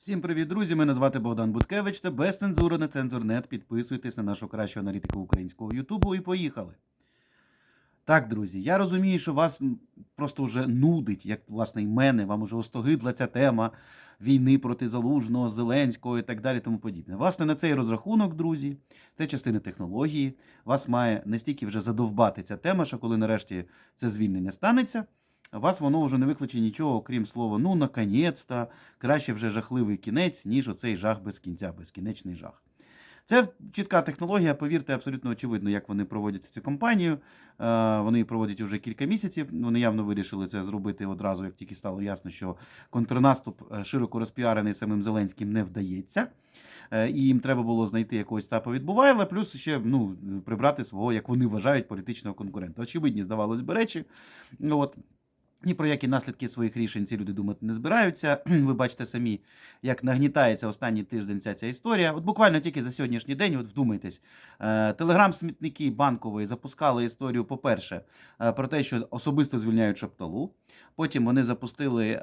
Всім привіт, друзі! Мене звати Богдан Буткевич. Це без цензури на цензурнет. Підписуйтесь на нашу кращу аналітику українського Ютубу і поїхали. Так, друзі, я розумію, що вас просто вже нудить, як власне і мене, вам уже остогидла ця тема війни проти Залужного, Зеленського і так далі, тому подібне. Власне, на цей розрахунок, друзі, це частина технології. Вас має настільки вже задовбати ця тема, що коли нарешті це звільнення станеться, вас воно вже не викличе нічого, окрім слова ну, наконець-то, краще вже жахливий кінець, ніж оцей жах без кінця, безкінечний жах. Це чітка технологія, повірте, абсолютно очевидно, як вони проводять цю кампанію. Е, Вони її проводять вже кілька місяців. Вони явно вирішили це зробити одразу, як тільки стало ясно, що контрнаступ е, широко розпіарений самим Зеленським не вдається. Е, І їм треба було знайти якогось цапа відбувайла, плюс ще ну, прибрати свого, як вони вважають, політичного конкурента. Очевидні, здавалось би, речі. Ну, От. Ні про які наслідки своїх рішень ці люди думати не збираються. Ви бачите самі, як нагнітається останній тиждень ця, ця історія. От буквально тільки за сьогоднішній день, от вдумайтесь, е, телеграм-смітники банкової запускали історію, по-перше, е, про те, що особисто звільняють Шапталу. Потім вони запустили е,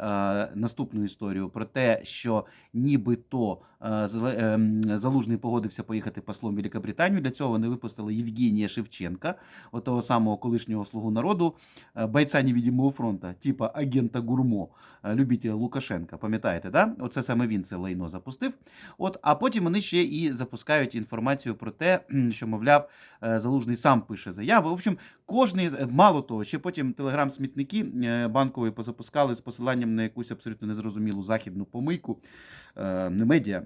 наступну історію про те, що нібито е, ем, Залужний погодився поїхати послом Великобританію. Для цього вони випустили Євгенія Шевченка, того самого колишнього слугу народу, е, бойця невидимого фронта, типа агента Гурмо, любителя Лукашенка. Пам'ятаєте, да? Оце саме він це лайно запустив. От, а потім вони ще і запускають інформацію про те, що, мовляв, Залужний сам пише заяви. В общем, кожний, мало того, ще потім телеграм-смітники банкові позапускали з посиланням на якусь абсолютно незрозумілу західну помийку, е, не медіа.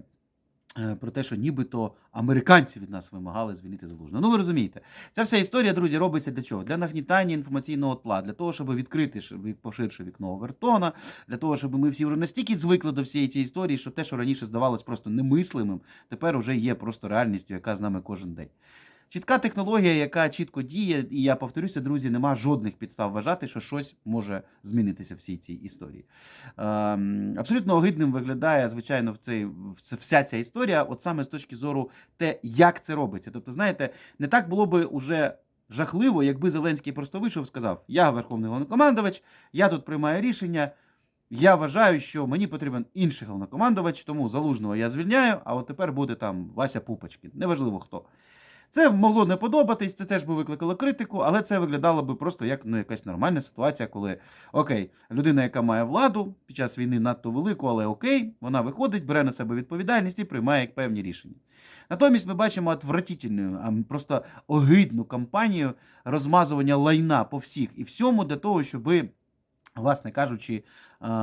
е, Про те, що нібито американці від нас вимагали звільнити залужного. Ну ви розумієте, ця вся історія, друзі, робиться для чого? Для нагнітання інформаційного тла, для того, щоб відкрити поширше вікно Овертона, для того, щоб ми всі вже настільки звикли до всієї цієї історії, що те, що раніше здавалось просто немислимим, тепер вже є просто реальністю, яка з нами кожен день. Чітка технологія, яка чітко діє, і я повторюся, друзі, нема жодних підстав вважати, що щось може змінитися в всій цій історії. Ем, абсолютно огидним виглядає, звичайно, в цей, вся ця історія, от саме з точки зору те, як це робиться. Тобто, знаєте, не так було би уже жахливо, якби Зеленський просто вийшов і сказав: Я верховний головнокомандувач, я тут приймаю рішення. Я вважаю, що мені потрібен інший головнокомандувач, тому залужного я звільняю, а от тепер буде там Вася Пупочкін. Неважливо хто. Це могло не подобатись, це теж би викликало критику, але це виглядало би просто як ну, якась нормальна ситуація, коли окей, людина, яка має владу під час війни надто велику, але окей, вона виходить, бере на себе відповідальність і приймає певні рішення. Натомість ми бачимо отвратительну, а просто огидну кампанію розмазування лайна по всіх і всьому для того, щоби. Власне кажучи,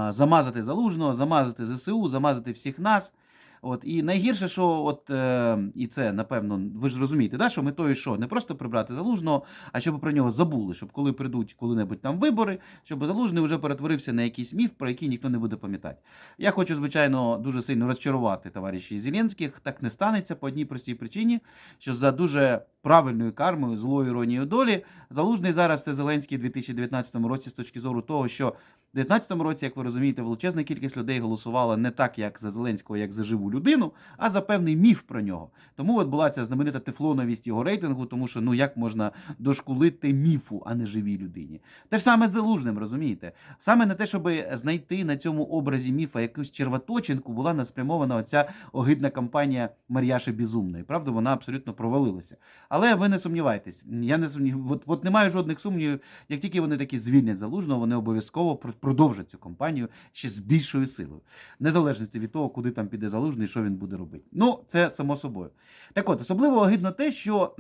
замазати залужного, замазати ЗСУ, замазати всіх нас. От і найгірше, що от е, і це напевно, ви ж розумієте, да, що метою що не просто прибрати залужного, а щоб про нього забули, щоб коли прийдуть коли-небудь там вибори, щоб залужний вже перетворився на якийсь міф, про який ніхто не буде пам'ятати. Я хочу, звичайно, дуже сильно розчарувати товаришів Зеленських. Так не станеться по одній простій причині, що за дуже правильною кармою, злою іронією долі, залужний зараз це Зеленський у 2019 році з точки зору того, що в 2019 році, як ви розумієте, величезна кількість людей голосувала не так, як за Зеленського, як за живу людину, а за певний міф про нього. Тому от була ця знаменита тефлоновість його рейтингу, тому що ну як можна дошкулити міфу, а не живій людині. Те ж саме з залужним, розумієте? Саме на те, щоб знайти на цьому образі міфа якусь червоточинку, була наспрямована оця огидна кампанія Мар'яши Безумної. Правда, вона абсолютно провалилася. Але ви не сумнівайтесь, я не сумнів... от, от немає жодних сумнівів. Як тільки вони таки звільнять залужного, вони обов'язково пр- продовжать цю кампанію ще з більшою силою, незалежно від того, куди там піде залужний, що він буде робити. Ну, це само собою. Так от, особливо огидно те, що.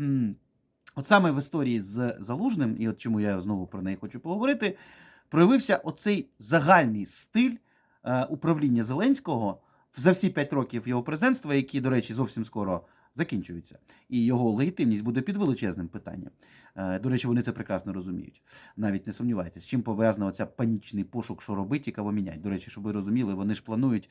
От саме в історії з Залужним, і от чому я знову про неї хочу поговорити, проявився оцей загальний стиль е, управління Зеленського за всі п'ять років його президентства, які, до речі, зовсім скоро закінчуються. І його легітимність буде під величезним питанням. Е, До речі, вони це прекрасно розуміють. Навіть не сумнівайтесь, з чим пов'язана оця панічний пошук, що робити і кого міняти. До речі, щоб ви розуміли, вони ж планують,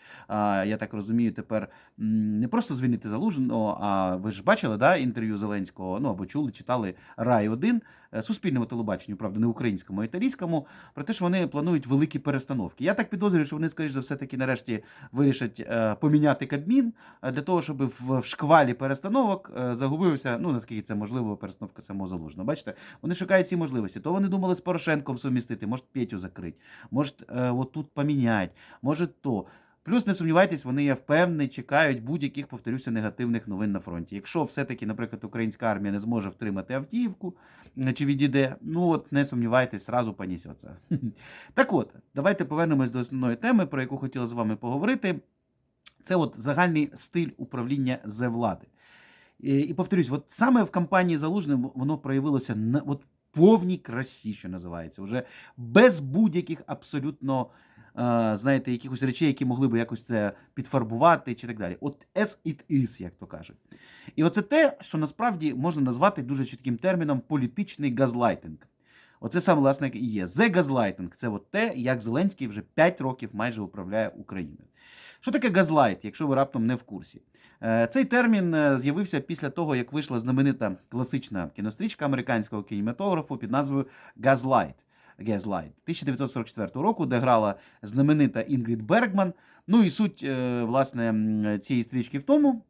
я так розумію, тепер не просто звільнити залужного, а ви ж бачили да, інтерв'ю Зеленського, ну або чули, читали Рай 1 е, суспільному телебаченню, правда, не українському, а італійському, про те, що вони планують великі перестановки. Я так підозрюю, що вони, скоріш за все, таки нарешті вирішать е, поміняти Кабмін для того, щоб в, шквалі перестановок загубився, ну наскільки це можливо, перестановка самого залужного. Бачите, вони шукають ці можливості. То вони думали з Порошенком сумістити, може Петю закрити, може е, от тут поміняти, може то. Плюс не сумнівайтесь, вони я впевнений, чекають будь-яких, повторюся, негативних новин на фронті. Якщо все-таки, наприклад, українська армія не зможе втримати Авдіївку е, чи відійде, ну от не сумнівайтесь, зразу понісеться. Так от, давайте повернемось до основної теми, про яку хотіла з вами поговорити. Це от загальний стиль управління з влади. І, і повторюсь, от саме в кампанії Залужним воно проявилося на от повній красі, що називається, вже без будь-яких абсолютно. е, Знаєте, якихось речей, які могли би якось це підфарбувати чи так далі. От as it is, як то кажуть. І оце те, що насправді можна назвати дуже чітким терміном політичний газлайтинг. Оце саме власне і є. The газлайтинг це от те, як Зеленський вже 5 років майже управляє Україною. Що таке газлайт, якщо ви раптом не в курсі? Е, Цей термін е, з'явився після того, як вийшла знаменита класична кінострічка американського кінематографу під назвою Газлайт. Gaslight 1944 року, де грала знаменита Інгрід Бергман. Ну і суть е, власне цієї стрічки в тому,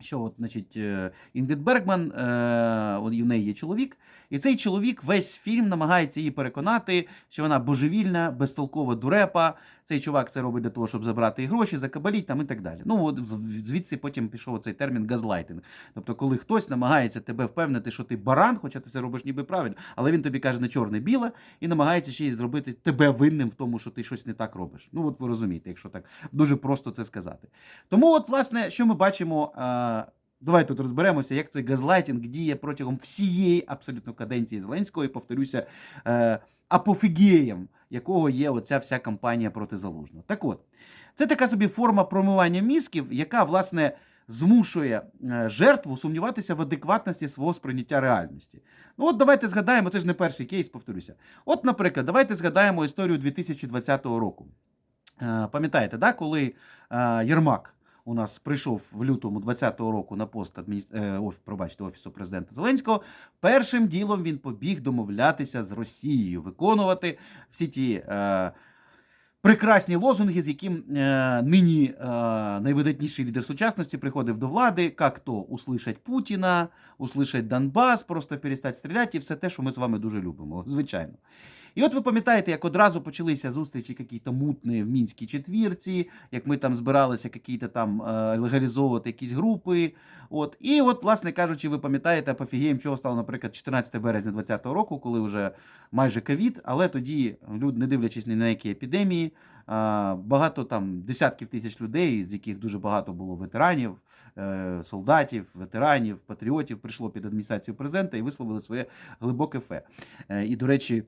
що от, значить, е, Інгрід Бергман, е, от в неї є чоловік, і цей чоловік весь фільм намагається її переконати, що вона божевільна, безтолкова дурепа. Цей чувак це робить для того, щоб забрати гроші, закабаліть там і так далі. Ну, от звідси потім пішов цей термін газлайтинг. Тобто, коли хтось намагається тебе впевнити, що ти баран, хоча ти це робиш ніби правильно, але він тобі каже не чорне-біле і намагається ще й зробити тебе винним в тому, що ти щось не так робиш. Ну, от ви розумієте, якщо так дуже просто це сказати. Тому, от, власне, що ми бачимо. А, Давайте тут розберемося, як цей газлайтинг діє протягом всієї абсолютно каденції Зеленського, і повторюся, е, апофігієм, якого є оця вся кампанія проти залужного. Так от, це така собі форма промивання мізків, яка, власне, змушує е, жертву сумніватися в адекватності свого сприйняття реальності. Ну, от давайте згадаємо, це ж не перший кейс, повторюся. От, наприклад, давайте згадаємо історію 2020 року. Е, Пам'ятаєте, да, коли Єрмак у нас прийшов в лютому 2020 року на пост адміністр... е, оф... пробачте, офісу президента Зеленського, першим ділом він побіг домовлятися з Росією, виконувати всі ті. Е, Прекрасні лозунги, з яким е, нині е, найвидатніший лідер сучасності приходив до влади, як то услышать Путіна, услышать Донбас, просто перестать стріляти, і все те, що ми з вами дуже любимо, звичайно. І от ви пам'ятаєте, як одразу почалися зустрічі якісь мутні в мінській четвірці, як ми там збиралися якісь там е, легалізовувати якісь групи. От. І от, власне кажучи, ви пам'ятаєте, апофігієм чого стало, наприклад, 14 березня 2020 року, коли вже майже ковід, але тоді люди, не дивлячись ні на які епідемії, багато там десятків тисяч людей, з яких дуже багато було ветеранів, е, солдатів, ветеранів, патріотів, прийшло під адміністрацію президента і висловили своє глибоке фе. Е, І, до речі,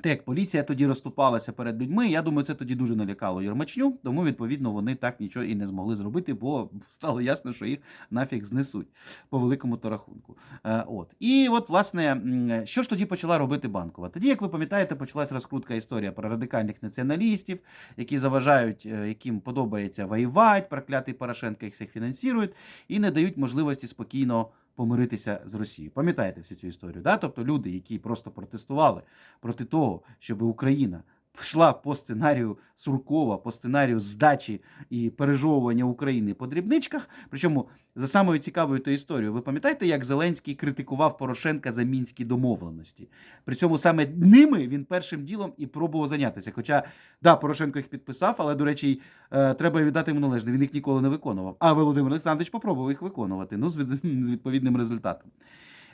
те, як поліція тоді розступалася перед людьми, я думаю, це тоді дуже налякало Єрмачню, тому, відповідно, вони так нічого і не змогли зробити, бо стало ясно, що їх нафіг знесуть по великому то рахунку. Е, От. І от, власне, що ж тоді почала робити банкова? Тоді, як ви пам'ятаєте, почалась розкрутка історія про радикальних націоналістів, які заважають, е, яким подобається воювати, проклятий Порошенко їх всіх фінансують і не дають можливості спокійно помиритися з Росією. Пам'ятаєте всю цю історію? Да? Тобто люди, які просто протестували проти того, щоб Україна пішла по сценарію Суркова, по сценарію здачі і пережовування України по дрібничках. Причому за самою цікавою тою історією, ви пам'ятаєте, як Зеленський критикував Порошенка за мінські домовленості? При цьому саме ними він першим ділом і пробував зайнятися. Хоча, да, Порошенко їх підписав, але, до речі, е, треба віддати йому належне, він їх ніколи не виконував. А Володимир Олександрович попробував їх виконувати, ну, з відповідним результатом.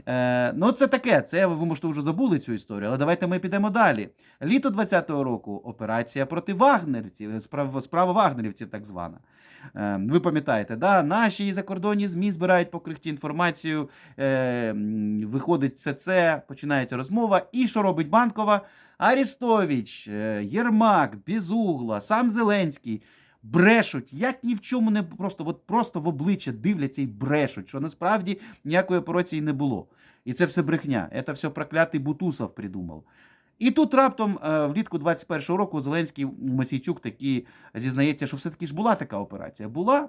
Е, ну, це таке. Це ви можете вже забули цю історію, але давайте ми підемо далі. Літо 20-го року операція проти вагнерівців, справа, справа вагнерівців, так звана. Е, ви пам'ятаєте, да? наші закордонні ЗМІ збирають по крихті інформацію, е, виходить все це, починається розмова. І що робить Банкова? Арістович, е, Єрмак, Безугла, сам Зеленський. Брешуть, як ні в чому не просто, от просто в обличчя дивляться і брешуть, що насправді ніякої операції не було. І це все брехня. Це все проклятий Бутусов придумав. І тут раптом е, влітку 21-го року Зеленський Мосійчук таки зізнається, що все-таки ж була така операція. Була.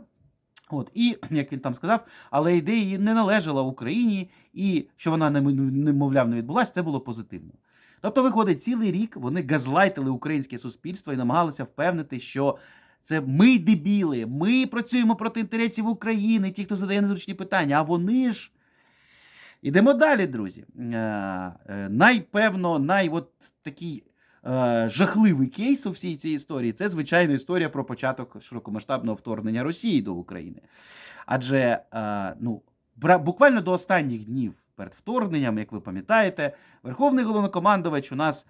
От, і, як він там сказав, але ідея не належала Україні, і що вона, нем- немовляв, не відбулася, це було позитивно. Тобто, виходить, цілий рік вони газлайтили українське суспільство і намагалися впевнити, що це ми дебіли, ми працюємо проти інтересів України, ті, хто задає незручні питання, а вони ж. Ідемо далі, друзі. Е, е, Найпевно, най от такий е, жахливий кейс у всій цій історії це, звичайно, історія про початок широкомасштабного вторгнення Росії до України. Адже ну, буквально до останніх днів перед вторгненням, як ви пам'ятаєте, Верховний головнокомандувач у нас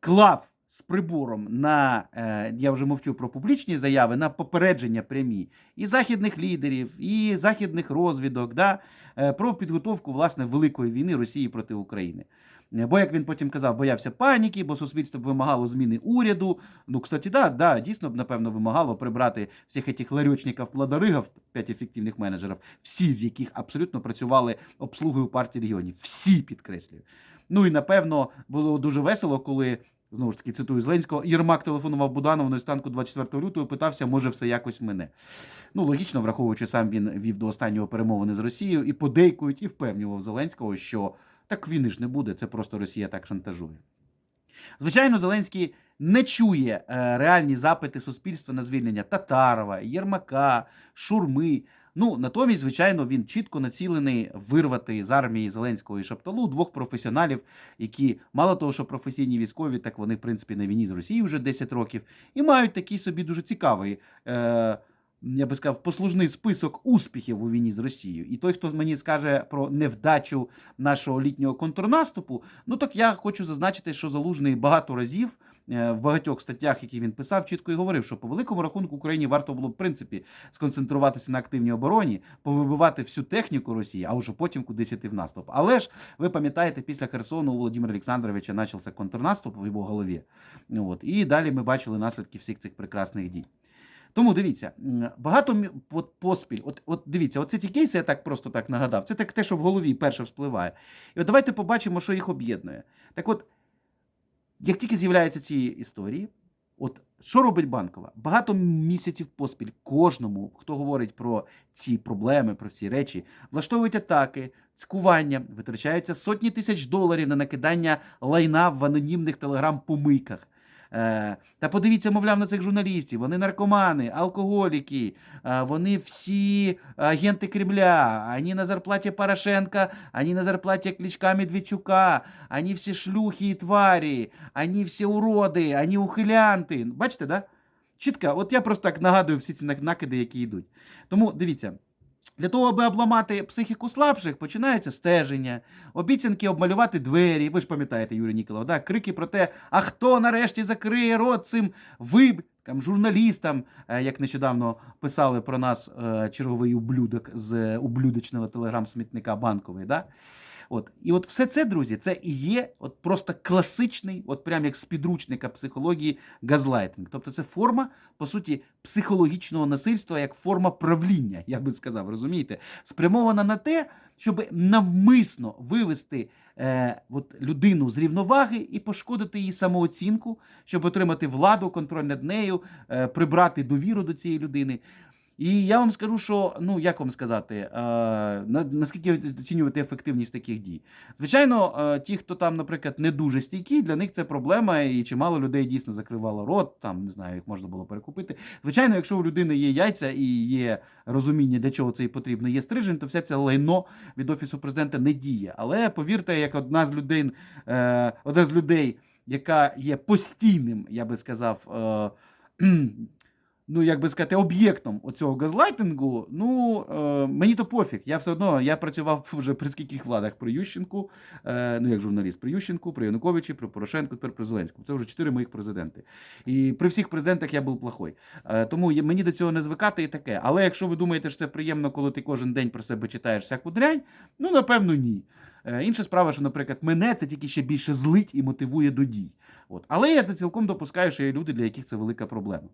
клав з прибором на е, я вже мовчу про публічні заяви, на попередження прямі і західних лідерів, і західних розвідок, да, е, про підготовку власне великої війни Росії проти України. Е, Бо, як він потім казав, боявся паніки, бо суспільство вимагало зміни уряду. Ну, кстати, да, да, дійсно б, напевно, вимагало прибрати всіх этих ларьочників, плодаригів, п'ять ефективних менеджерів, всі з яких абсолютно працювали обслугою партії регіонів. Всі підкреслюю. Ну і напевно було дуже весело, коли. Знову ж таки, цитую Зеленського, Єрмак телефонував Буданову на станку 24 лютого, питався, може все якось мене. Ну, логічно, враховуючи, сам він вів до останнього перемовини з Росією і подейкують, і впевнював Зеленського, що так війни ж не буде, це просто Росія так шантажує. Звичайно, Зеленський не чує е, реальні запити суспільства на звільнення Татарова, Єрмака, Шурми. Ну, натомість, звичайно, він чітко націлений вирвати з армії Зеленського і Шапталу двох професіоналів, які мало того, що професійні військові, так вони, в принципі, на війні з Росією вже 10 років, і мають такий собі дуже цікавий. Е- я би сказав, послужний список успіхів у війні з Росією. І той, хто мені скаже про невдачу нашого літнього контрнаступу, ну так я хочу зазначити, що залужний багато разів в багатьох статтях, які він писав, чітко і говорив, що по великому рахунку Україні варто було в принципі сконцентруватися на активній обороні, повибивати всю техніку Росії, а вже потім кудись іти в наступ. Але ж ви пам'ятаєте, після Херсону у Володимира Олександровича почався контрнаступ в його голові. От і далі ми бачили наслідки всіх цих прекрасних дій. Тому дивіться, багато поспіль. От, от дивіться, оці ті кейси, я так просто так нагадав. Це так те, що в голові перше вспливає. І от давайте побачимо, що їх об'єднує. Так от, як тільки з'являються ці історії, от що робить банкова? Багато місяців поспіль кожному, хто говорить про ці проблеми, про ці речі, влаштовують атаки, цькування, витрачаються сотні тисяч доларів на накидання лайна в анонімних телеграм-помийках. Е, Та подивіться, мовляв, на цих журналістів. Вони наркомани, алкоголіки, е, вони всі агенти Кремля, вони на зарплаті Порошенка, вони на зарплаті Кличка Медведчука, вони всі шлюхи і тварі, вони всі уроди, вони ухилянти. Бачите, да? Чітко, от я просто так нагадую всі ці накиди, які йдуть. Тому дивіться. Для того, аби обламати психіку слабших, починається стеження, обіцянки обмалювати двері. Ви ж пам'ятаєте, Юрій Ніколов, да? крики про те, а хто нарешті закриє рот цим вибкам, журналістам, е, як нещодавно писали про нас е, черговий ублюдок з ублюдочного телеграм-смітника банковий. Да? От. І от все це, друзі, це і є от просто класичний, от прям як з підручника психології, газлайтинг. Тобто це форма, по суті, психологічного насильства як форма правління, я би сказав, розумієте, спрямована на те, щоб навмисно вивести е, от, людину з рівноваги і пошкодити її самооцінку, щоб отримати владу, контроль над нею, е, прибрати довіру до цієї людини. І я вам скажу, що ну як вам сказати, е, наскільки оцінювати ефективність таких дій. Звичайно, е, ті, хто там, наприклад, не дуже стійкі, для них це проблема, і чимало людей дійсно закривало рот, там не знаю, їх можна було перекупити. Звичайно, якщо у людини є яйця і є розуміння, для чого це і потрібно, є стрижень, то вся це лайно від офісу президента не діє. Але повірте, як одна з людей, е, одна з людей, яка є постійним, я би сказав. Е, ну, як би сказати, об'єктом оцього газлайтингу, ну, е, мені то пофіг. Я все одно я працював вже при скільких владах при Ющенку, е, ну як журналіст, при Ющенку, при Януковичі, при Порошенку, тепер при Зеленському. Це вже чотири моїх президенти. І при всіх президентах я був плохой. Е, тому мені до цього не звикати і таке. Але якщо ви думаєте, що це приємно, коли ти кожен день про себе читаєш всяку дрянь, ну напевно, ні. Е, Інша справа, що, наприклад, мене це тільки ще більше злить і мотивує до дій. От. Але я це цілком допускаю, що є люди, для яких це велика проблема.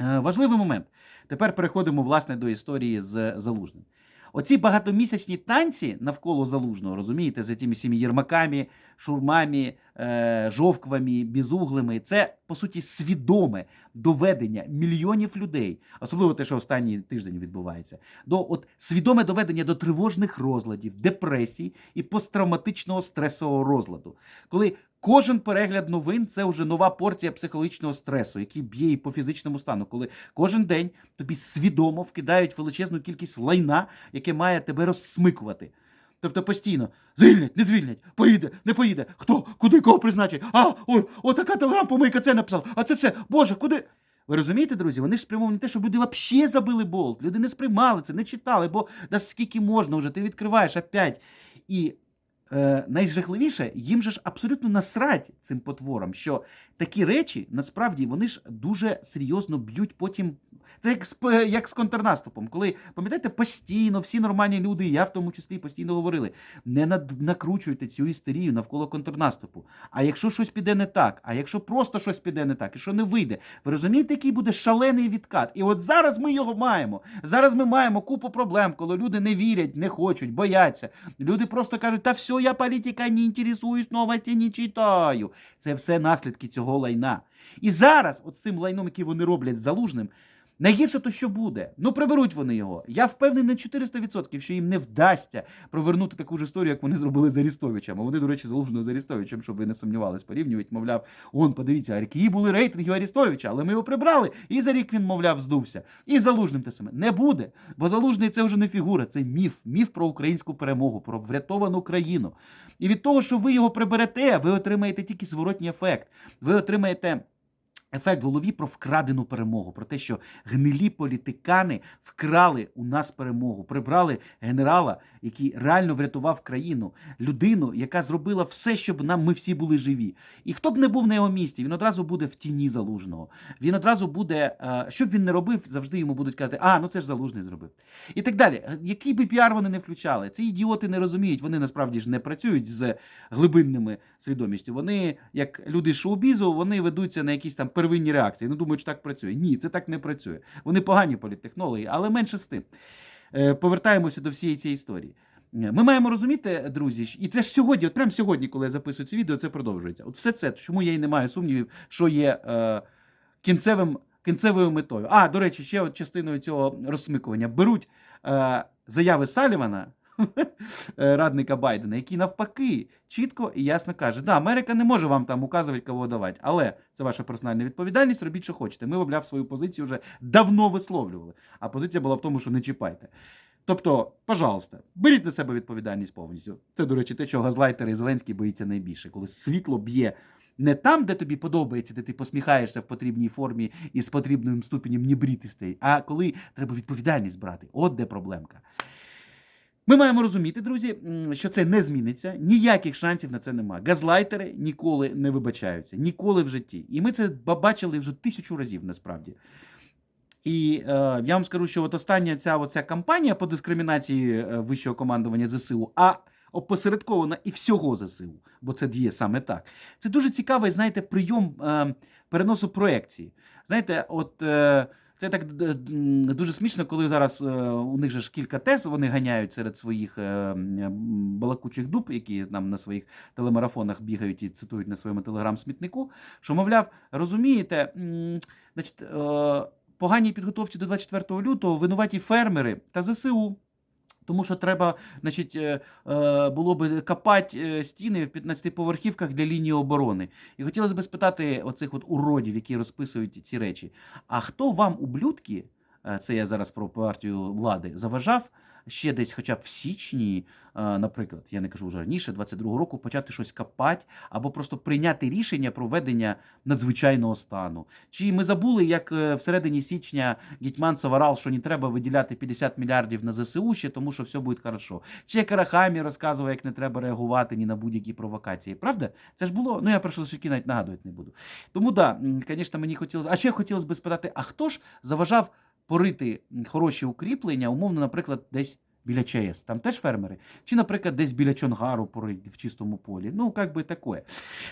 Е, Важливий момент. Тепер переходимо власне до історії з Залужним. Оці багатомісячні танці навколо залужного, розумієте, за тими всіми єрмаками, шурмами, е, жовквами, бізуглими, це по суті свідоме доведення мільйонів людей, особливо те, що останній тиждень відбувається, до от свідоме доведення до тривожних розладів, депресій і посттравматичного стресового розладу, коли Кожен перегляд новин це вже нова порція психологічного стресу, який б'є і по фізичному стану, коли кожен день тобі свідомо вкидають величезну кількість лайна, яке має тебе розсмикувати. Тобто постійно звільнять, не звільнять, поїде, не поїде. Хто, куди, кого призначить? А, ой, отака телеграм-помийка це написав, а це це, Боже, куди? Ви розумієте, друзі? Вони ж спрямовані те, щоб люди взагалі забили болт. Люди не сприймали це, не читали, бо да скільки можна вже, ти відкриваєш опять. І е, найжахливіше, їм же ж абсолютно насрать цим потворам, що такі речі насправді вони ж дуже серйозно б'ють потім. Це як з, як з контрнаступом, коли, пам'ятаєте, постійно всі нормальні люди, я в тому числі постійно говорили: не над, накручуйте цю істерію навколо контрнаступу. А якщо щось піде не так, а якщо просто щось піде не так, і що не вийде, ви розумієте, який буде шалений відкат? І от зараз ми його маємо. Зараз ми маємо купу проблем, коли люди не вірять, не хочуть, бояться. Люди просто кажуть, та все, я політика не інтересуюсь, новості не читаю. Це все наслідки цього лайна. І зараз, от з цим лайном, який вони роблять залужним, найгірше то що буде? Ну, приберуть вони його. Я впевнений на 400%, що їм не вдасться провернути таку ж історію, як вони зробили з Арістовичем. А вони, до речі, залужного з Арістовичем, щоб ви не сумнівались, порівнюють, мовляв, он, подивіться, які були рейтинги Арістовича, але ми його прибрали, і за рік він, мовляв, здувся. І залужним те саме. Не буде. Бо залужний це вже не фігура, це міф. Міф про українську перемогу, про врятовану країну. І від того, що ви його приберете, ви отримаєте тільки зворотній ефект. Ви отримаєте. Ефект в голові про вкрадену перемогу, про те, що гнилі політикани вкрали у нас перемогу, прибрали генерала, який реально врятував країну, людину, яка зробила все, щоб нам ми всі були живі. І хто б не був на його місці, він одразу буде в тіні залужного. Він одразу буде, е, що б він не робив, завжди йому будуть казати, а ну це ж залужний зробив. І так далі. Який би піар вони не включали, ці ідіоти не розуміють, вони насправді ж не працюють з глибинними свідомістю. Вони, як люди шоу-бізу, вони ведуться на якісь там первинні реакції. Ну думають, що так працює. Ні, це так не працює. Вони погані політтехнологи, але менше з тим. Е, Повертаємося до всієї цієї історії. Е, Ми маємо розуміти, друзі, і це ж сьогодні, от прямо сьогодні, коли я записую це відео, це продовжується. От все це, чому я і не маю сумнівів, що є е, кінцевим, кінцевою метою. А, до речі, ще от частиною цього розсмикування беруть е, заяви Салівана, радника Байдена, який навпаки чітко і ясно каже: да, Америка не може вам там указувати, кого давати, але це ваша персональна відповідальність, робіть, що хочете. Ми, мовляв, свою позицію вже давно висловлювали. А позиція була в тому, що не чіпайте. Тобто, пожалуйста, беріть на себе відповідальність повністю. Це, до речі, те, що газлайтери і Зеленський боїться найбільше, коли світло б'є не там, де тобі подобається, де ти посміхаєшся в потрібній формі і з потрібним ступенем нібрітистей, а коли треба відповідальність брати. От де проблемка. Ми маємо розуміти, друзі, що це не зміниться. Ніяких шансів на це нема. Газлайтери ніколи не вибачаються, ніколи в житті. І ми це бачили вже тисячу разів насправді. І е, я вам скажу, що от остання ця оця кампанія по дискримінації е, вищого командування ЗСУ, а опосередкована і всього ЗСУ, бо це діє саме так. Це дуже цікавий, знаєте, прийом е, переносу проекції. Знаєте, от. Е, це так м, дуже смішно, коли зараз е, у них же ж кілька тез вони ганяють серед своїх е, балакучих дуб, які нам на своїх телемарафонах бігають і цитують на своєму телеграм-смітнику. Що, мовляв, розумієте, значить, е, поганій підготовці до 24 лютого винуваті фермери та ЗСУ. Тому що треба, значить, е, е, було би копати е, стіни в 15-поверхівках для лінії оборони. І хотілося б спитати оцих от уродів, які розписують ці речі. А хто вам, ублюдки, це я зараз про партію влади, заважав ще десь, хоча б в січні, е, наприклад, я не кажу вже раніше, 22-го року, почати щось копати або просто прийняти рішення про введення надзвичайного стану? Чи ми забули, як е, всередині січня Гетьман Саварал, що не треба виділяти 50 мільярдів на ЗСУ ще, тому що все буде хорошо? Чи як Арахамі розказував, як не треба реагувати ні на будь-які провокації? Правда? Це ж було. Ну я про шашлики навіть нагадувати не буду. Тому да, звісно, мені хотілося. А ще хотілося б спитати: а хто ж заважав порити хороші укріплення, умовно, наприклад, десь. Біля ЧАЕС, там теж фермери, чи, наприклад, десь біля Чонгару порить в чистому полі. Ну, як би таке.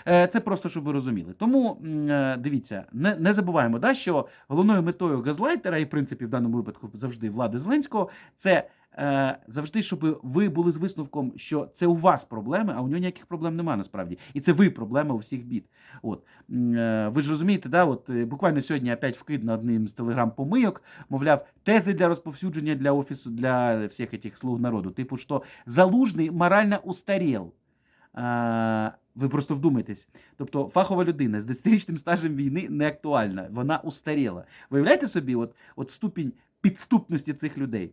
Е, Це просто, щоб ви розуміли. Тому е, дивіться, не, не забуваємо, да, що головною метою газлайтера, і в принципі в даному випадку завжди влади Зеленського, це завжди, щоб ви були з висновком, що це у вас проблеми, а у нього ніяких проблем немає насправді. І це ви проблема у всіх бід. От е, ви ж розумієте, да, от е, буквально сьогодні опять вкид на одним з телеграм-помийок, мовляв, тези для розповсюдження для офісу для всіх цих слуг народу. Типу, що залужний морально устарел. Ви просто вдумайтесь. Тобто фахова людина з 10-річним стажем війни не актуальна, вона устаріла. Виявляєте собі, от, от ступінь підступності цих людей.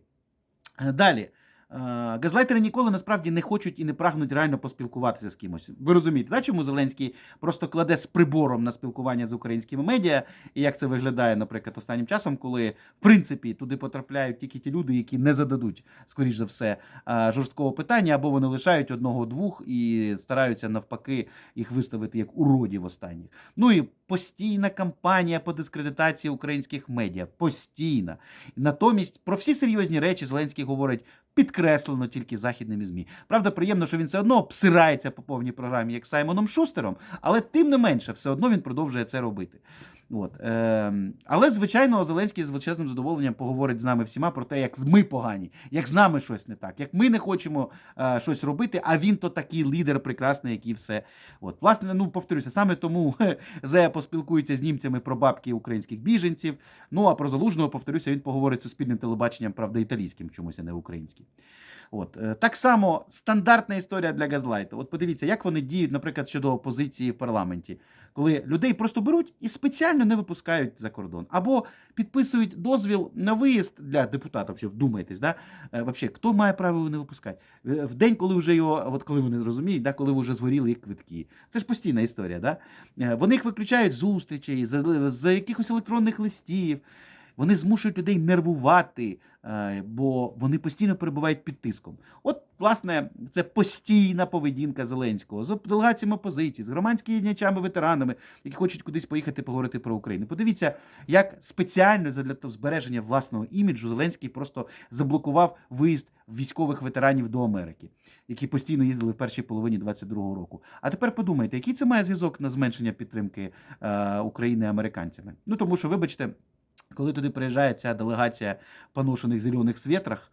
Далі. Е, Газлайтери ніколи насправді не хочуть і не прагнуть реально поспілкуватися з кимось. Ви розумієте, да, чому Зеленський просто кладе з прибором на спілкування з українськими медіа, і як це виглядає, наприклад, останнім часом, коли в принципі туди потрапляють тільки ті люди, які не зададуть, скоріш за все, е, жорсткого питання, або вони лишають одного-двох і стараються навпаки їх виставити як уродів останніх. Ну і постійна кампанія по дискредитації українських медіа. Постійна. Натомість про всі серйозні речі Зеленський говорить підкреслено тільки західними ЗМІ. Правда, приємно, що він все одно обсирається по повній програмі, як Саймоном Шустером, але тим не менше, все одно він продовжує це робити. От, е, але, звичайно, Зеленський з величезним задоволенням поговорить з нами всіма про те, як ми погані, як з нами щось не так, як ми не хочемо е, щось робити, а він то такий лідер прекрасний, який все. От, власне, ну повторюся, саме тому Зея поспілкується з німцями про бабки українських біженців. Ну а про залужного, повторюся, він поговорить з суспільним телебаченням, правда, італійським чомусь, а не українським. От е, так само стандартна історія для газлайту. От подивіться, як вони діють, наприклад, щодо опозиції в парламенті, коли людей просто беруть і спеціально не випускають за кордон, або підписують дозвіл на виїзд для депутата. Взагалі, вдумайтесь, да? Вообще, хто має право не випускати? Е, В день, коли вже його, от коли вони зрозуміють, да, коли вже згоріли їх квитки. Це ж постійна історія. Да? Е, Вони їх виключають зустрічей, з якихось електронних листів. Вони змушують людей нервувати, е, бо вони постійно перебувають під тиском. От, власне, це постійна поведінка Зеленського з делегаціями опозиції, з громадськими діячами, ветеранами, які хочуть кудись поїхати поговорити про Україну. Подивіться, як спеціально для збереження власного іміджу Зеленський просто заблокував виїзд військових ветеранів до Америки, які постійно їздили в першій половині 22-го року. А тепер подумайте, який це має зв'язок на зменшення підтримки е, України американцями? Ну тому що, вибачте. Коли туди приїжджає ця делегація поношених зелених світрах,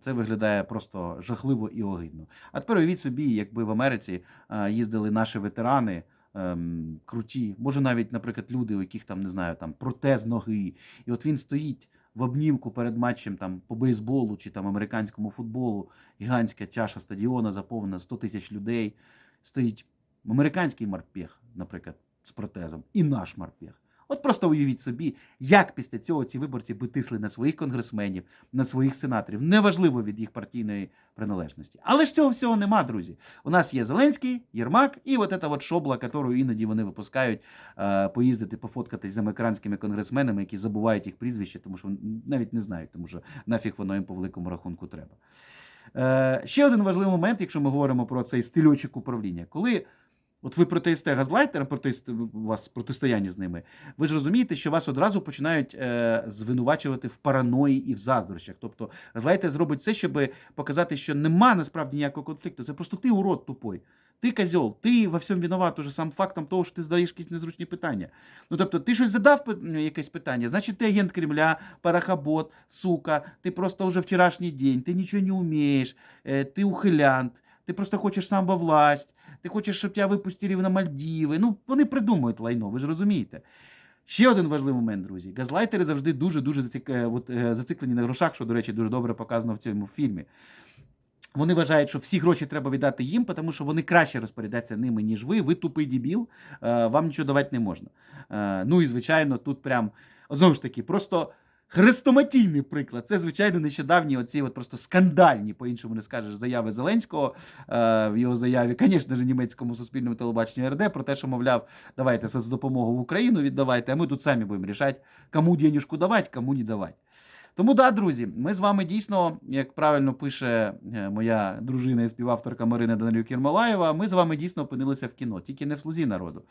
це виглядає просто жахливо і огидно. А тепер уявіть собі, якби в Америці їздили наші ветерани. ем, Круті, може навіть, наприклад, люди, у яких там не знаю, там протез ноги, і от він стоїть в обнімку перед матчем там по бейсболу чи там американському футболу, гігантська чаша стадіона заповнена 100 тисяч людей. Стоїть американський морпех, наприклад, з протезом, і наш морпех. От просто уявіть собі, як після цього ці виборці би тисли на своїх конгресменів, на своїх сенаторів, неважливо від їх партійної приналежності. Але ж цього всього нема, друзі. У нас є Зеленський, Єрмак і от ця от шобла, яку іноді вони випускають е, поїздити, пофоткатись з американськими конгресменами, які забувають їх прізвище, тому що навіть не знають, тому що нафіг воно їм по великому рахунку треба. Е, ще один важливий момент, якщо ми говоримо про цей стильочок управління, коли. От ви протиїсте газлайтерам, протиїсте, у вас протистояння з ними. Ви ж розумієте, що вас одразу починають е, звинувачувати в параної і в заздрощах. Тобто газлайтер зробить все, щоб показати, що нема насправді ніякого конфлікту. Це просто ти урод тупой. Ти козьол, ти во всьому винуват уже сам фактом того, що ти задаєш якісь незручні питання. Ну тобто, ти щось задав якесь питання, значить, ти агент Кремля, парахабот, сука, ти просто вже вчорашній день, ти нічого не вмієш, е, ти ухилянт. Ти просто хочеш сам во власть, ти хочеш, щоб тебе випустили на Мальдіви. Ну, вони придумують лайно, ви ж розумієте. Ще один важливий момент, друзі. Газлайтери завжди дуже-дуже е, е, зациклені на грошах, що, до речі, дуже добре показано в цьому фільмі. Вони вважають, що всі гроші треба віддати їм, тому що вони краще розпорядяться ними, ніж ви. Ви тупий дебіл, е, вам нічого давати не можна. Ну і звичайно, тут прям знову ж таки, просто хрестоматійний приклад. Це, звичайно, нещодавні оці от просто скандальні, по-іншому не скажеш, заяви Зеленського е, в його заяві, звісно ж, німецькому суспільному телебаченню РД про те, що, мовляв, давайте соцдопомогу в Україну віддавайте, а ми тут самі будемо рішати, кому денежку давати, кому не давати. Тому да, друзі, ми з вами дійсно, як правильно пише е, моя дружина і співавторка Марина Данилюк Єрмолаєва, ми з вами дійсно опинилися в кіно, тільки не в слузі народу.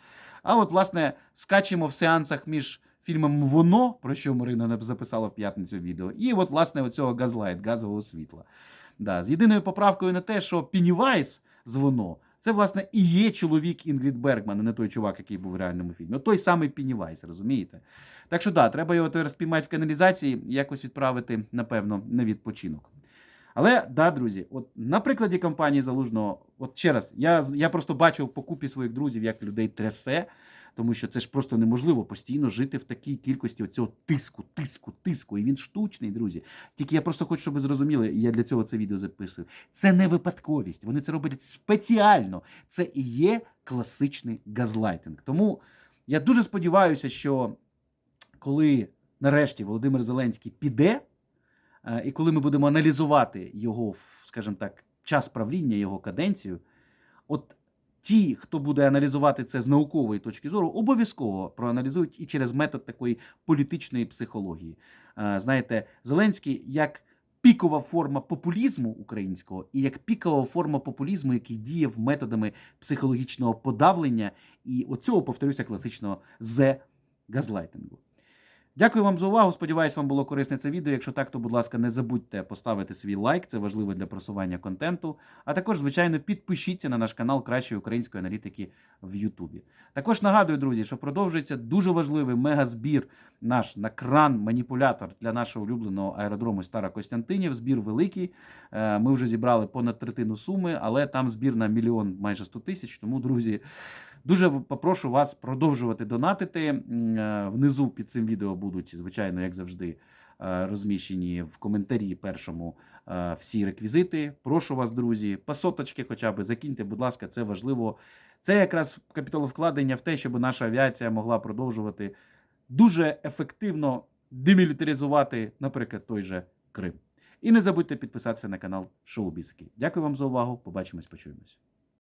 А от, власне, скачемо в сеансах між фільмом Воно, про що Марина записала в п'ятницю відео, і от, власне, оцього газлайт, газового світла. Да, з єдиною поправкою на те, що Піннівайс з Воно. Це, власне, і є чоловік Інгрід Бергман, а не той чувак, який був в реальному фільмі. От той самий Піннівайс, розумієте? Так що да, треба його тепер спіймати в каналізації якось відправити, напевно, на відпочинок. Але да, друзі, от на прикладі компанії Залужного, от ще раз, я, я просто бачив по купі своїх друзів, як людей трясе, тому що це ж просто неможливо постійно жити в такій кількості цього тиску, тиску, тиску. І він штучний, друзі. Тільки я просто хочу, щоб ви зрозуміли, я для цього це відео записую. Це не випадковість. Вони це роблять спеціально. Це і є класичний газлайтинг. Тому я дуже сподіваюся, що коли нарешті Володимир Зеленський піде, Е, І коли ми будемо аналізувати його, скажімо так, час правління, його каденцію, от ті, хто буде аналізувати це з наукової точки зору, обов'язково проаналізують і через метод такої політичної психології. Е, Знаєте, Зеленський як пікова форма популізму українського і як пікова форма популізму, який діяв методами психологічного подавлення і оцього, повторюся, класичного зе газлайтингу. Дякую вам за увагу. Сподіваюсь, вам було корисне це відео. Якщо так, то, будь ласка, не забудьте поставити свій лайк, це важливо для просування контенту. А також, звичайно, підпишіться на наш канал Кращої української аналітики в Ютубі. Також нагадую, друзі, що продовжується дуже важливий мегазбір наш на кран маніпулятор для нашого улюбленого аеродрому Стара Костянтинів. Збір великий. Е, Ми вже зібрали понад третину суми, але там збір на мільйон майже 100 тисяч. Тому, друзі, дуже попрошу вас продовжувати донатити. Е, Внизу під цим відео будуть, звичайно, як завжди, е, розміщені в коментарі першому е, всі реквізити. Прошу вас, друзі, пасоточки хоча б закиньте, будь ласка, це важливо. Це якраз капіталовкладення в те, щоб наша авіація могла продовжувати дуже ефективно демілітаризувати, наприклад, той же Крим. І не забудьте підписатися на канал Шоу Бісики. Дякую вам за увагу. Побачимось, почуємось.